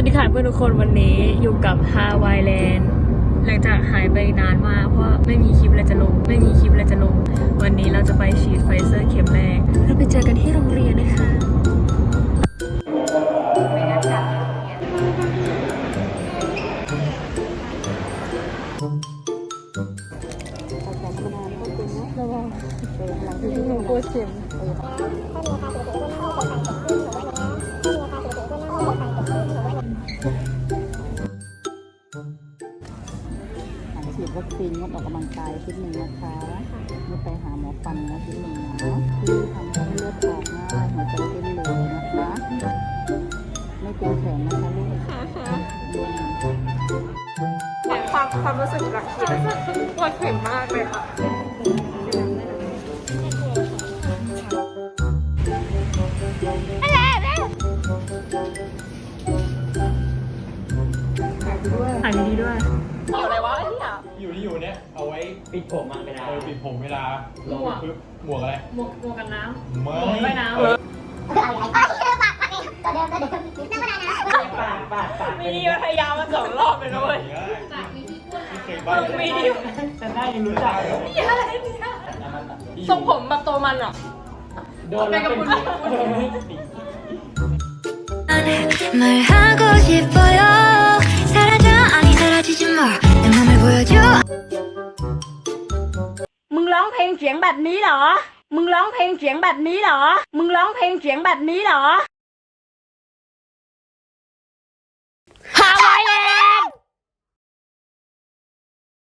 วัสดีค่ะเพื่อนทุกคนวันนี้อยู่กับฮาวายแลนด์หลังจากหายไปนานมากเพราะว่าไม่มีคลิปอะไรจะลง ไม่มีคลิปอะไรจะลง วันนี้เราจะไปฉีดไฟเซอร์เข็มแรกเราไปเจอกันที่โรงเรียนนะคะหลัง ฉีดวัคซีนงดออกกำลังกายอาทิตย์หนึ่งนะคะไม่ไปหาหมอฟันนะอาทิตย์หนึ่งนะที่ทำให้เลือดออกง่ายหัวใจเต้นเร็วนะคะ ไม่เป็นแผลนะคะลูกอืมความความรู้สึกหลังฉีดปวดเข็มมากเลยค่ะถ่ายดีๆด้วยเกี่ยวอะไรวะไอ้เนี่ย อยู่ที่อยู่เนี่ยเอาไว้ ปิดผมมันเวลา เออปิดผมเวลา หมวก ปึ๊บหมวกอะไร หมวกหมวกกันน้ ไม่ หมวกว่ายน้ำ เออ ปาดปาดปาด มีพยายามมาสองรอบเลยนะเว้ย ไม่เคยบ้า มึงมี ฉันได้ยังรู้จักเลย ทรงผมแบบตัวมันอ่ะ โดนแล้วเป็น 말하고 싶어요 เสียงแบบนี้หรอ มึงร้องเพลงเสียงแบบนี้หรอ มึงร้องเพลงเสียงแบบนี้หรอ